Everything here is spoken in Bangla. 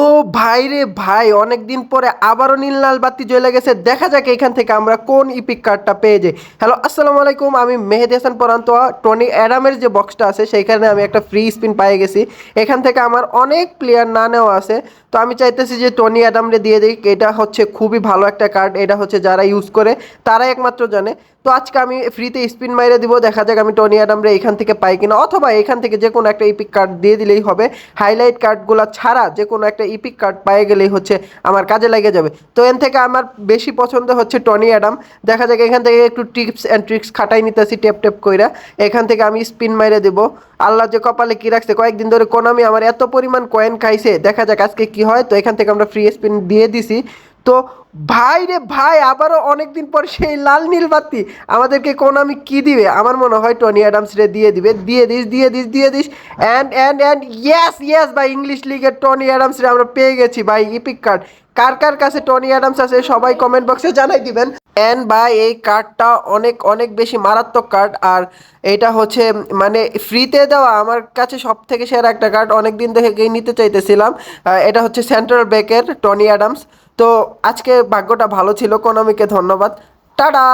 ও ভাই রে ভাই অনেক দিন পরে আবারও নীল লাল বাতি জ্বলে গেছে। দেখা যাক এখান থেকে আমরা কোন ইপিক কার্ডটা পেয়ে যাই। হ্যালো আসসালামু আলাইকুম, আমি মেহেদি হাসান পরান্তোয়া টনি অ্যাডামের যে বক্সটা আছে, সেইখানে আমি একটা ফ্রি স্পিন পেয়ে গেছি। এখান থেকে আমার অনেক প্লেয়ার না নেওয়া আছে। তো আমি চাইতেছি যে টনি অ্যাডামরে দিয়ে দিই এটা হচ্ছে খুবই ভালো একটা কার্ড এটা হচ্ছে যারা ইউজ করে, তারাই একমাত্র জানে। তো আজকে আমি ফ্রিতে স্পিন মাইরে দিব। দেখা যাক আমি টনি অ্যাডামরে এখান থেকে পাই কিনা। অথবা এখান থেকে যে কোনো একটা ইপিক কার্ড দিয়ে দিলেই হবে। হাইলাইট কার্ডগুলো ছাড়া যে কোনো একটা ইপিক কার্ড পায়ে গেলেই হচ্ছে আমার কাজে লেগে যাবে। তো এন থেকে আমার বেশি পছন্দ হচ্ছে টনি অ্যাডাম দেখা যাক, এখান থেকে একটু টিপস অ্যান্ড ট্রিক্স খাটাই নিতেছি টেপ টেপ কইরা। এখান থেকে আমি স্পিন মাইরে দেব। আল্লাহ যে কপালে কি রাখছে, কয়েকদিন ধরে কোনামি আমার এত পরিমাণ কয়েন খাইছে। দেখা যাক আজকে কি হয়। তো এখান থেকে আমরা ফ্রি স্পিন দিয়ে দিছি। তো ভাই রে ভাই, আবারও অনেকদিন পর সেই লাল নীল বাতি। আমাদেরকে কোন আমি কি দিবে? আমার মনে হয় টনি অ্যাডামস রে দিয়ে দিবে। দিয়ে দিস দিয়ে দিস দিয়ে this. And and and yes yes ভাই ইংলিশ লিগের টনি অ্যাডামস রে আমরা পেয়ে গেছি, ভাই ইপিক কার্ড কার কার কাছে টনি অ্যাডামস আছে সবাই কমেন্ট বক্সে জানাই দিবেন। অ্যান্ড ভাই, এই কার্ডটা অনেক অনেক বেশি মারাত্মক কার্ড আর এটা হচ্ছে মানে ফ্রিতে দেওয়া আমার কাছে সব থেকে সেরা একটা কার্ড অনেক দিন থেকে নিতে চাইতেছিলাম। এটা হচ্ছে সেন্ট্রাল ব্যাকের টনি অ্যাডামস। তো আজকে ভাগ্যটা ভালো ছিল কোনমিকে ধন্যবাদ। টাটা!